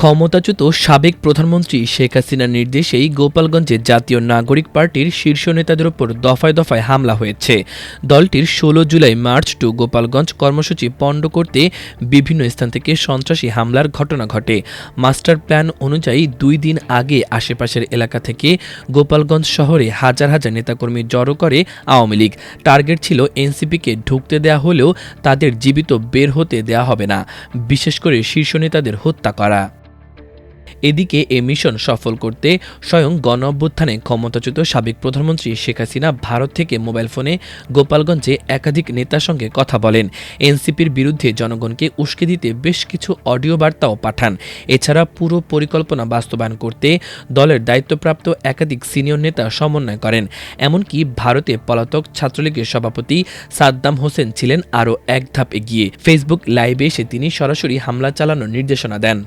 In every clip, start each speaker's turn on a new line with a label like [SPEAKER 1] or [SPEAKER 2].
[SPEAKER 1] ক্ষমতাচ্যুত সাবেক প্রধানমন্ত্রী শেখ হাসিনার নির্দেশেই গোপালগঞ্জে জাতীয় নাগরিক পার্টির শীর্ষ নেতাদের ওপর দফায় দফায় হামলা হয়েছে। দলটির ষোলো জুলাই মার্চ টু গোপালগঞ্জ কর্মসূচি পণ্ড করতে বিভিন্ন স্থান থেকে সন্ত্রাসী হামলার ঘটনা ঘটে। মাস্টার প্ল্যান অনুযায়ী দুই দিন আগে আশেপাশের এলাকা থেকে গোপালগঞ্জ শহরে হাজার হাজার নেতাকর্মী জড়ো করে আওয়ামী লীগ। টার্গেট ছিল এনসিপিকে ঢুকতে দেয়া হলেও তাদের জীবিত বের হতে দেয়া হবে না। বিশেষ করে শীর্ষ নেতাদের হত্যা করা। এদিকে এ মিশন সফল করতে স্বয়ং গণ অভ্যুত্থানে ক্ষমতাচ্যুত সাবেক প্রধানমন্ত্রী শেখ হাসিনা ভারত থেকে মোবাইল ফোনে গোপালগঞ্জে একাধিক নেতার সঙ্গে কথা বলেন। এনসিপির বিরুদ্ধে জনগণকে উস্কে দিতে বেশ কিছু অডিও বার্তাও পাঠান। এছাড়া পুরো পরিকল্পনা বাস্তবায়ন করতে দলের দায়িত্বপ্রাপ্ত একাধিক সিনিয়র নেতা সমন্বয় করেন। এমনকি ভারতে পলাতক ছাত্রলীগের সভাপতি সাদ্দাম হোসেন ছিলেন আরও এক ধাপ এগিয়ে। ফেসবুক লাইভে এসে তিনি সরাসরি হামলা চালানোর নির্দেশনা দেন।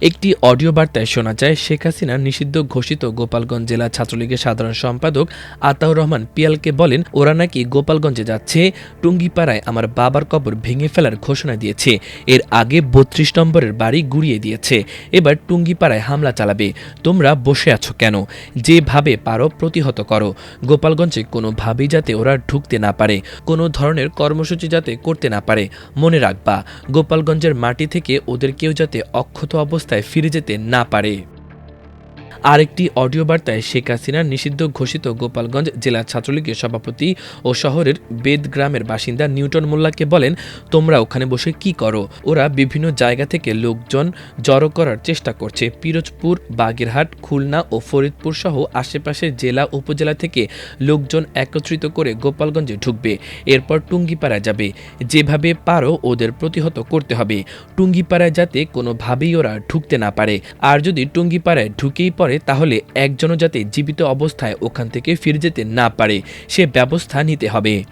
[SPEAKER 1] একটি অডিও বার্তায় শোনা যায়, শেখ হাসিনা নিষিদ্ধ ঘোষিত গোপালগঞ্জ জেলা ছাত্রলীগের সাধারণ সম্পাদক আতাউর রহমান পিয়ালকে বলেন, ওরা নাকি গোপালগঞ্জে যাচ্ছে, টুঙ্গিপাড়ায় আমার বাবার কবর ভেঙে ফেলার ঘোষণা দিয়েছে। এর আগে বত্রিশ নম্বরের বাড়ি গুড়িয়ে দিয়েছে। এবার টুঙ্গিপাড়ায় হামলা চালাবে। তোমরা বসে আছো কেন? যেভাবে পারো প্রতিহত করো। গোপালগঞ্জে কোনোভাবেই যাতে ওরা ঢুকতে না পারে, কোনো ধরনের কর্মসূচি যাতে করতে না পারে, মনে রাখবা। গোপালগঞ্জের মাটি থেকে ওদের কেউ যাতে অক্ষত অবস্থা অবস্থায় ফিরে যেতে না পারে। আরেকটি অডিও বার্তায় শেখ হাসিনার নিষিদ্ধ ঘোষিত গোপালগঞ্জ জেলা ছাত্রলীগের সভাপতি ও শহরের বেদ গ্রামের বাসিন্দা নিউটন মোল্লাকে বলেন, তোমরা ওখানে বসে কি করো? ওরা বিভিন্ন জায়গা থেকে লোকজন জড়ো করার চেষ্টা করছে। পিরোজপুর, বাগেরহাট, খুলনা ও ফরিদপুর সহ আশেপাশের জেলা উপজেলা থেকে লোকজন একত্রিত করে গোপালগঞ্জে ঢুকবে। এরপর টুঙ্গিপাড়ায় যাবে। যেভাবে পারো ওদের প্রতিহত করতে হবে। টুঙ্গিপাড়ায় যাতে কোনোভাবেই ওরা ঢুকতে না পারে। আর যদি টুঙ্গিপাড়ায় ঢুকেই পড়ে তাহলে একজনও যাতে জীবিত অবস্থায় ওখান থেকে ফিরে যেতে না পারে, সে ব্যবস্থা নিতে হবে।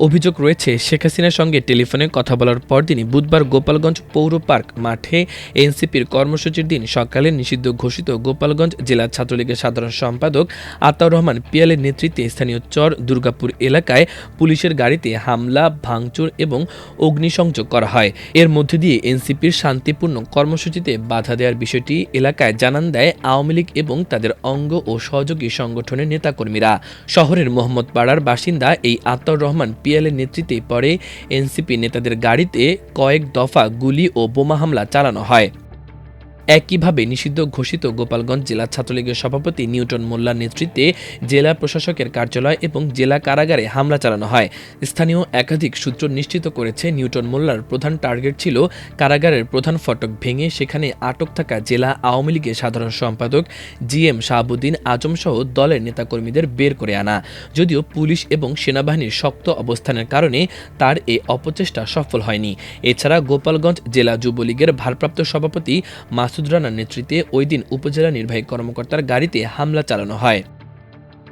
[SPEAKER 1] অভিযোগ রয়েছে, শেখ হাসিনার সঙ্গে টেলিফোনে কথা বলার পর তিনি বুধবার গোপালগঞ্জ পৌর পার্ক মাঠে এনসিপির কর্মসূচির দিন সকালে নিষিদ্ধ ঘোষিত গোপালগঞ্জ জেলা ছাত্রলীগের সাধারণ সম্পাদক আতাউর রহমান পিয়ালের নেতৃত্বে স্থানীয় চর দুর্গাপুর এলাকায় পুলিশের গাড়িতে হামলা, ভাঙচুর এবং অগ্নিসংযোগ করা হয়। এর মধ্যে দিয়ে এনসিপির শান্তিপূর্ণ কর্মসূচিতে বাধা দেওয়ার বিষয়টি এলাকায় জানান দেয় আওয়ামী লীগ এবং তাদের অঙ্গ ও সহযোগী সংগঠনের নেতাকর্মীরা। শহরের মোহাম্মদপাড়ার বাসিন্দা এই আতাউর রহমান পিএলের নেতৃত্বে পরে এনসিপি নেতাদের গাড়িতে কয়েক দফা গুলি ও বোমা হামলা চালানো হয়। একইভাবে নিষিদ্ধ ঘোষিত গোপালগঞ্জ জেলা ছাত্রলীগের সভাপতি নিউটন মোল্লার নেতৃত্বে জেলা প্রশাসকের কার্যালয় এবং জেলা কারাগারে হামলা চালানো হয়। স্থানীয় একাধিক সূত্র নিশ্চিত করেছে, নিউটন মোল্লার প্রধান টার্গেট ছিল কারাগারের প্রধান ফটক ভেঙে সেখানে আটক থাকা জেলা আওয়ামী লীগের সাধারণ সম্পাদক জি এম শাহাবুদ্দিন আজম সহ দলের নেতাকর্মীদের বের করে আনা। যদিও পুলিশ এবং সেনাবাহিনীর শক্ত অবস্থানের কারণে তার এই অপচেষ্টা সফল হয়নি। এছাড়া গোপালগঞ্জ জেলা যুবলীগের ভারপ্রাপ্ত সভাপতি মাস মাসুদ রানার নেতৃত্বে ওই দিন উপজেলা নির্বাহী কর্মকর্তার গাড়িতে হামলা চালানো হয়।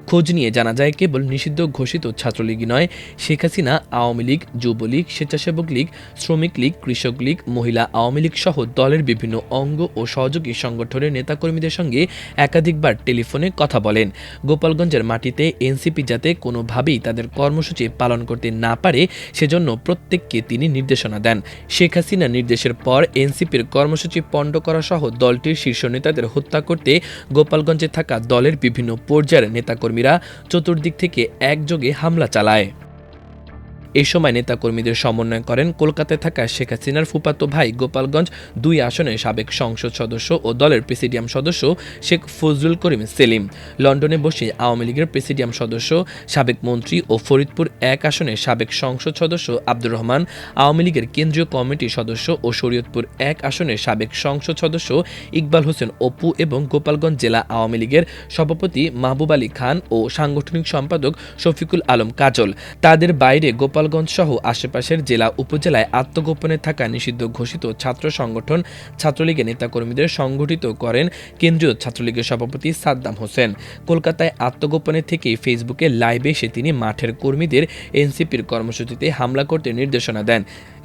[SPEAKER 1] খোঁজ নিয়ে জানা যায়, কেবল নিষিদ্ধ ঘোষিত ছাত্রলীগই নয়। শেখ হাসিনা, আওয়ামী লীগ যুবলীগ স্বেচ্ছাসেবক লীগ, শ্রমিক লীগ, কৃষক লীগ, মহিলা আওয়ামী লীগ সহ দলের বিভিন্ন অঙ্গ ও সহযোগী সংগঠনের নেতাকর্মীদের সঙ্গে একাধিকবার টেলিফোনে কথা বলেন। গোপালগঞ্জের মাটিতে এনসিপি যাতে কোনোভাবেই তাদের কর্মসূচি পালন করতে না পারে, সেজন্য প্রত্যেককে তিনি নির্দেশনা দেন। শেখ হাসিনা নির্দেশের পর এনসিপির কর্মসূচি পণ্ড করা সহ দলটির শীর্ষ নেতাদের হত্যা করতে গোপালগঞ্জে থাকা দলের বিভিন্ন পর্যায়ের নেতাকর্মী কর্মীরা চতুর্দিক থেকে একযোগে হামলা চালায়। এ সময় নেতাকর্মীদের সমন্বয় করেন কলকাতায় থাকা শেখ হাসিনার ফুপাতো ভাই গোপালগঞ্জ দুই আসনের সাবেক সংসদ সদস্য ও দলের প্রেসিডিয়াম সদস্য শেখ ফজলুল করিম সেলিম। লন্ডনে বসে আওয়ামী লীগের প্রেসিডিয়াম সদস্য, সাবেক মন্ত্রী ও ফরিদপুর এক আসনের সাবেক সংসদ সদস্য আব্দুর রহমান, আওয়ামী লীগের কেন্দ্রীয় কমিটির সদস্য ও শরীয়তপুর এক আসনের সাবেক সংসদ সদস্য ইকবাল হোসেন অপু এবং গোপালগঞ্জ জেলা আওয়ামী লীগের সভাপতি মাহবুব আলী খান ও সাংগঠনিক সম্পাদক শফিকুল আলম কাজল। তাদের বাইরে গোপাল গোপালগঞ্জ সহ আশেপাশের জেলা উপজেলায় আত্মগোপনে থাকা নিষিদ্ধ ঘোষিত ছাত্র সংগঠন ছাত্রলীগের নেতাকর্মীদের সংগঠিত করেন কেন্দ্রীয় ছাত্রলীগের সভাপতি সাদ্দাম হোসেন। কলকাতায় আত্মগোপনে থেকে ফেসবুকে লাইভে এসে তিনি মাঠের কর্মীদের এনসিপির কর্মসূচিতে হামলা করতে নির্দেশনা দেন।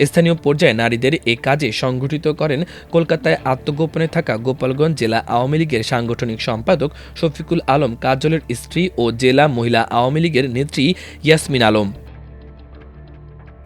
[SPEAKER 1] স্থানীয় পর্যায়ে নারীদের এ কাজে সংগঠিত করেন কলকাতায় আত্মগোপনে থাকা গোপালগঞ্জ জেলা আওয়ামী লীগের সাংগঠনিক সম্পাদক শফিকুল আলম, কাজলের স্ত্রী ও জেলা মহিলা আওয়ামী লীগের নেত্রী ইয়াসমিন আলম।